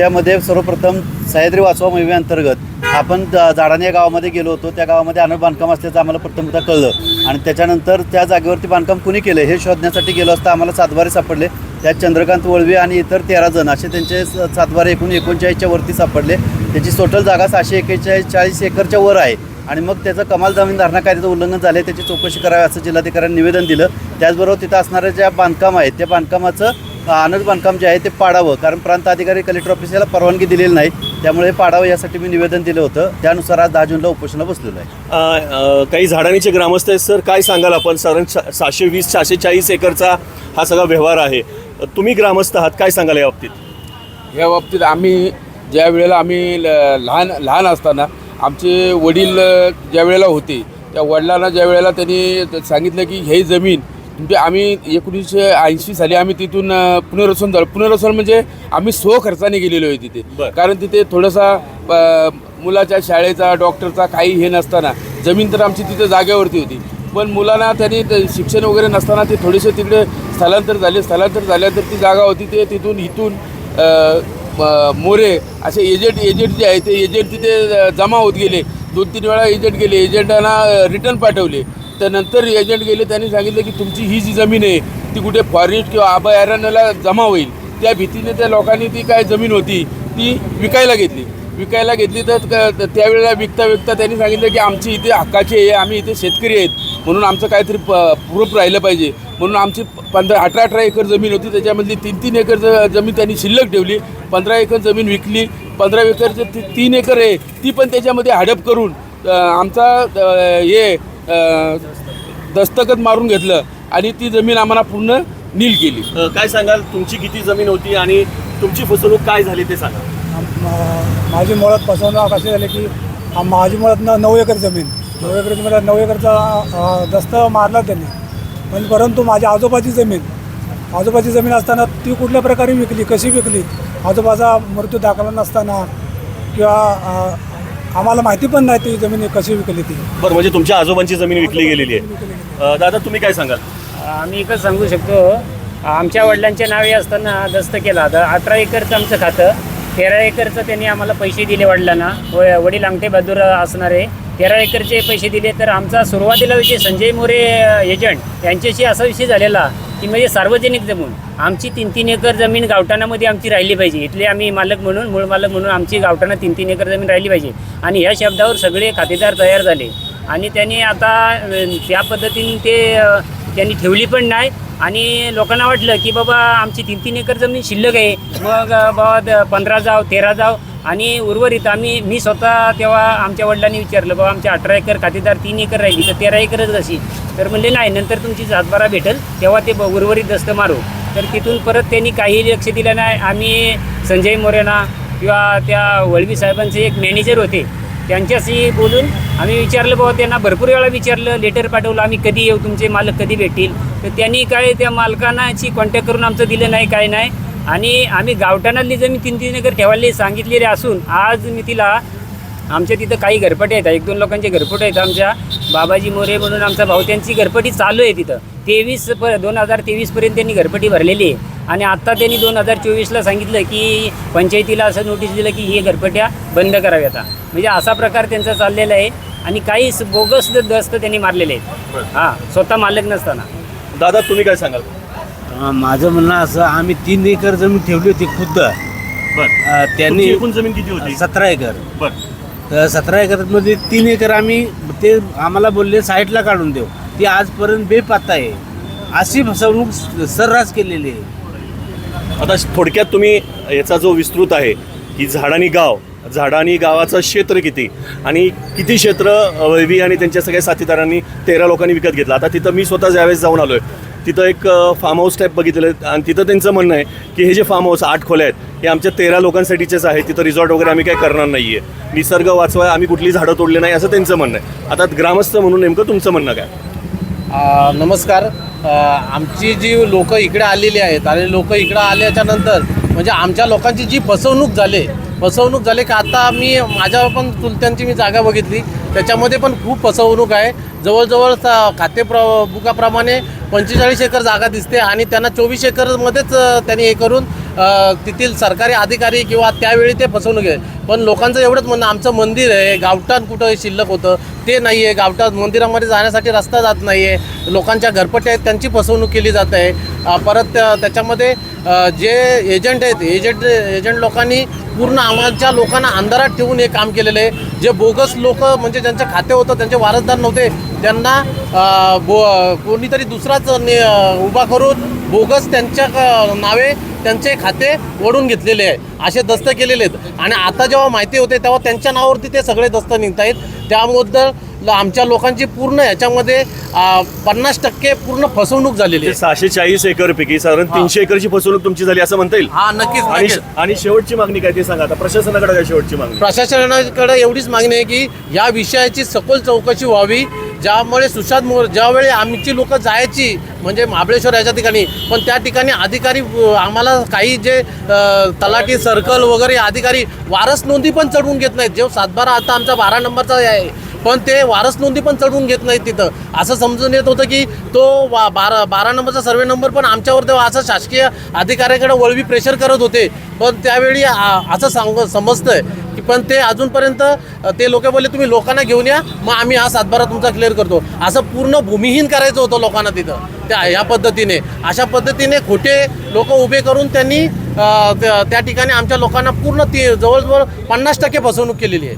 त्यामध्ये सर्वप्रथम सह्याद्री वाचवा मोहिमेअंतर्गत आपण झाडाने या गावामध्ये गेलो होतो. त्या गावामध्ये अनट बांधकाम असल्याचं आम्हाला प्रथमतः कळलं. आणि त्याच्यानंतर त्या जागेवरती बांधकाम कुणी केलं हे शोधण्यासाठी गेलो असता आम्हाला सातबारे सापडले. त्यात चंद्रकांत वळवी आणि इतर तेरा जण असे त्यांचे स- सातबारे एकूण एकोणचाळीसच्या वरती सापडले. त्याची टोटल जागा सहाशे एकेचाळीस चाळीस एकरच्या वर आहे. आणि मग त्याचं कमाल जमीन धारणा कायद्याचं उल्लंघन झालं त्याची चौकशी करावी असं जिल्हाधिकाऱ्यांनी निवेदन दिलं. त्याचबरोबर तिथं असणाऱ्या ज्या बांधकाम आहेत त्या बांधकामाचं अनट बांधकाम जे आहे ते पाडावं. कारण प्रांत अधिकारी कलेक्टर ऑफिस याला परवानगी दिलेली नाही. त्यामुळे हे पाडावं यासाठी मी निवेदन दिलं होतं. त्यानुसार आज दहा जूनला उपोषणाला बसलेलो आहे. काही झाडांचे ग्रामस्थ आहेत सर. काय सांगाल आपण? साधारण सा- सहाशे वीस सहाशे चाळीस एकरचा हा सगळा व्यवहार आहे. तुम्ही ग्रामस्थ आहात. काय सांगाल या बाबतीत? या बाबतीत आम्ही ज्या वेळेला आम्ही ल- लहान लहान असताना आमचे वडील ज्या वेळेला होते त्या वडिलांना ज्या वेळेला त्यांनी सांगितलं की हे जमीन तुमची आम्ही एकोणीसशे ऐंशी साली आम्ही तिथून पुनर्वसन झालं. पुनर्वसन म्हणजे आम्ही स्व खर्चाने गेलेलो आहे तिथे. कारण तिथे थोडासा मुलाच्या शाळेचा डॉक्टरचा काही हे नसताना जमीन तर आमची तिथे जागेवरती होती. पण मुलांना त्यांनी शिक्षण वगैरे नसताना ते थोडेसे तिकडे स्थलांतर झाले. स्थलांतर झाल्यानंतर ती जागा होती ते तिथून इथून मोरे असे एजंट एजंट जे आहे ते एजंट तिथे जमा होत गेले. दोन तीन वेळा एजंट गेले. एजंटांना रिटर्न पाठवले. त्यानंतर एजंट गेले त्यांनी सांगितलं की तुमची ही जी जमीन आहे ती कुठे फॉरेस्ट किंवा अभयारण्याला जमा होईल. त्या भीतीने त्या लोकांनी ती काय जमीन होती ती विकायला घेतली. विकायला घेतली तर क- त्यावेळेला विकता विकता त्यांनी सांगितलं की आमची इथे हक्काची आहे आम्ही इथे शेतकरी आहेत. म्हणून आमचं काहीतरी प प्रूफ राहिलं पाहिजे. म्हणून आमची पंधरा अठरा अठरा एकर जमीन होती त्याच्यामधली तीन तीन एकर ज- जमीन त्यांनी शिल्लक ठेवली. पंधरा एकर जमीन विकली. पंधरा एकरचे ती तीन एकर आहे ती पण त्याच्यामध्ये हडप करून आमचा हे दस्तखत मारून घेतलं आणि ती जमीन आम्हाला पूर्ण नील केली. काय सांगाल? तुमची किती जमीन होती आणि तुमची फसवणूक काय झाली ते सांगा. माझी मुळात फसवणूक अशी झाली की आम- माझी मुळात न नऊ एकर जमीन. नऊ एकर जमीन नऊ एकरचा दस्त मारला त्यांनी. पण परंतु माझ्या आजोबाची जमीन आजोबाची जमीन असताना ती कुठल्या प्रकारे विकली कशी विकली? आजोबाचा मृत्यू दाखला नसताना किंवा आम्हाला माहिती पण नाही ती जमीन कशी विकली ती. बरं म्हणजे तुमच्या आजोबांची जमीन विकली गेलेली आहे. अ, दादा तुम्ही काय सांगाल? आम्ही एकच सांगू शकतो. आमच्या वडिलांच्या नावे असताना दस्त केला तर अठरा एकरचं आमचं खातं. तेरा एकरचं त्यांनी आम्हाला पैसे दिले वडिलांना. व वडील अंगठे बहादूर असणारे. तेरा एकरचे पैसे दिले तर आमचा सुरुवातीला विषय संजय मोरे एजंट यांच्याशी असा विषय झालेला. ती म्हणजे सार्वजनिक जमीन. आमची तीन तीन एकर जमीन गावठाणामध्ये आमची राहिली पाहिजे. इथले आम्ही मालक म्हणून मूळ मालक म्हणून आमची गावठाणा तीन तीन एकर जमीन राहिली पाहिजे. आणि ह्या शब्दावर सगळे खातेदार तयार झाले. आणि त्यांनी आता त्या पद्धतीने ते त्यांनी ठेवली पण नाही. आणि लोकांना वाटलं की बाबा आमची तीन तीन एकर जमीन शिल्लक आहे. मग बाबा द- पंधरा जाव तेरा जाव आणि उर्वरित आम्ही मी स्वतः तेव्हा आमच्या वडिलांनी विचारलं बाबा आमच्या अठरा एकर खातेदार तीन एकर राहिली तर तेरा एकरच अशी तर म्हणले नाही नंतर तुमची सातबारा भेटेल तेव्हा ते ब- उर्वरित दस्त मारू. तर तिथून परत त्यांनी काहीही लक्ष दिलं नाही. आम्ही संजय मोरेना किंवा त्या वळवी साहेबांचे एक मॅनेजर होते त्यांच्याशी बोलून आम्ही विचारलं बाबा त्यांना भरपूर वेळा विचारलं लेटर पाठवलं आम्ही कधी येऊ तुमचे मालक कधी भेटतील? तर त्यांनी काय त्या मालकांनाची कॉन्टॅक्ट करून आमचं दिलं नाही काय नाही. आणि आम्ही गावठाणातली जमीन तीन तीन एकर ठेवायला सांगितलेली असून आज मी तिला आमच्या तिथं काही घरपटे आहेत एक दोन लोकांचे घरपटे आहेत आमच्या बाबाजी मोरे म्हणून आमचा भाऊ त्यांची घरपटी चालू आहे तिथं. तेवीस प दोन हजार तेवीसपर्यंत त्यांनी घरपटी भरलेली आहे. आणि आत्ता त्यांनी दोन हजार चोवीसला सांगितलं की पंचायतीला असं नोटीस दिलं की हे घरपट्या बंद कराव्यात. म्हणजे असा प्रकार त्यांचा चाललेला आहे. आणि काही बोगस दस्त त्यांनी मारलेले आहेत. हां स्वतः मालक नसताना. दादा तुम्ही काय सांगाल? अं, माझं म्हणणं असं आम्ही तीन एकर जमीन ठेवली होती खुद्द. बरं. अं, तुमची त्यांनी एकूण जमीन किती होती? सतरा एकर. बरं. तर सतरा एकरमध्ये तीन एकर आम्ही ते आम्हाला बोलले साईडला काढून देऊ. ती आजपर्यंत बेपत्ता आहे. अशी फसवणूक स- सर्रास केलेली आहे. आता थोडक्यात तुम्ही याचा जो विस्तृत आहे की झाडानी गाव झाडानी गावाचं क्षेत्र किती? आणि किती क्षेत्र वैवी आणि त्यांच्या सगळ्या साथीदारांनी तेरा लोकांनी विकत घेतलं? आता तिथं मी स्वतः ज्यावेळेस जाऊन आलो आहे तिथं एक फार्म हाऊस टाईप बघितलं आणि तिथं त्यांचं म्हणणं आहे की हे जे फार्म हाऊस आठ खोल्या आहेत हे आमच्या तेरा लोकांसाठीचेच आहे. तिथं रिसॉर्ट वगैरे आम्ही काय करणार नाही आहे निसर्ग वाचवाय आम्ही कुठली झाडं तोडली नाही असं त्यांचं म्हणणं आहे. आता ग्रामस्थ म्हणून नेमकं तुमचं म्हणणं काय? नमस्कार. आमची जी लोकं इकडे आलेली आहेत आणि लोकं इकडं आल्याच्यानंतर म्हणजे आमच्या लोकांची जी फसवणूक झाली फसवणूक झाली की? आता मी माझ्या पण चुलत्यांची मी जागा बघितली. त्याच्यामध्ये पण खूप फसवणूक आहे. जवळजवळ खाते प्र बुकाप्रमाणे पंचेचाळीस एकर जागा दिसते आणि त्यांना चोवीस एकरमध्येच त्यांनी हे करून तेथील सरकारी अधिकारी किंवा त्यावेळी ते फसवणूक आहे. पण लोकांचं एवढंच म्हणणं आमचं मंदिर आहे गावठाण कुठं शिल्लक होतं ते नाही आहे गावठाण मंदिरामध्ये जाण्यासाठी रस्ता जात नाही आहे लोकांच्या घरपट्ट्या आहेत त्यांची फसवणूक केली जात आहे. परत त्या- त्याच्यामध्ये जे एजंट आहेत एजंट एजंट लोकांनी पूर्ण आम्हाच्या लोकांना अंधारात ठेवून हे काम केलेलं आहे. जे बोगस लोक म्हणजे ज्यांचं खाते होतं त्यांचे वारसदार नव्हते त्यांना बो कोणीतरी दुसराच उभा करून बोगस त्यांच्या नावे त्यांचे खाते ओढून घेतलेले आहे. असे दस्त केलेले आहेत. आणि आता जेव्हा माहिती होते तेव्हा त्यांच्या नावावरती ते सगळे दस्त निघत आहेत त्याबद्दल आमच्या लोकांची पूर्ण ह्याच्यामध्ये अ, पन्नास टक्के पूर्ण फसवणूक झालेली आहे. सहाशे चाळीस एकर पैकी साधारण तीनशे एकरची फसवणूक तुमची झाली असं म्हणता येईल? हा नक्कीच आणि नक्कीच. आणि शेवटची मागणी काय ते सांगा आता. प्रशासनाकडे काय शेवटची मागणी? प्रशासनाकडे एवढीच मागणी आहे की या विषयाची सखोल चौकशी व्हावी. ज्यामुळे सुशांत मोर ज्यावेळी आमची लोक जायची म्हणजे महाबळेश्वर याच्या ठिकाणी पण त्या ठिकाणी अधिकारी आम्हाला काही जे तलाठी सर्कल वगैरे अधिकारी वारस नोंदी पण चढवून घेत नाहीत. जो सातबारा आता आमचा बारा नंबरचा आहे पण ते वारस नोंदी पण चढवून घेत नाहीत तिथं. असं समजून येत होतं की तो वा बारा बारा नंबरचा सर्वे नंबर पण आमच्यावर तेव्हा असं शासकीय अधिकाऱ्याकडे वळवी प्रेशर करत होते. पण त्यावेळी असं सांग समजतंय. की पण ते अजूनपर्यंत ते लोक बोलले तुम्ही लोकांना घेऊन या मग आम्ही हा सातबारा तुमचा क्लिअर करतो. असं पूर्ण भूमिहीन करायचं होतं लोकांना तिथं त्या ह्या पद्धतीने. अशा पद्धतीने खोटे लोक उभे करून त्यांनी त्या त्या ठिकाणी आमच्या लोकांना पूर्ण ती जवळजवळ पन्नास टक्के फसवणूक केलेली आहे.